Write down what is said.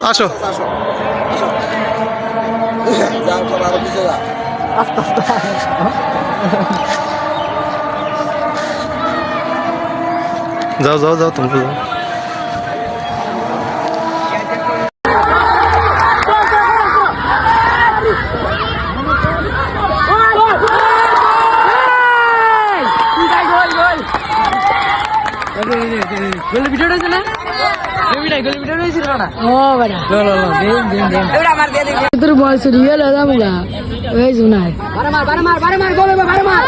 আসো যাও যাও যাও তোমরা যাও গোল ভিডিও হয়েছে না তোর বয়স রিয়েল হয়ে গা ওই শোনায় বারে মার বারে মার বারে মার গোলে বারে মার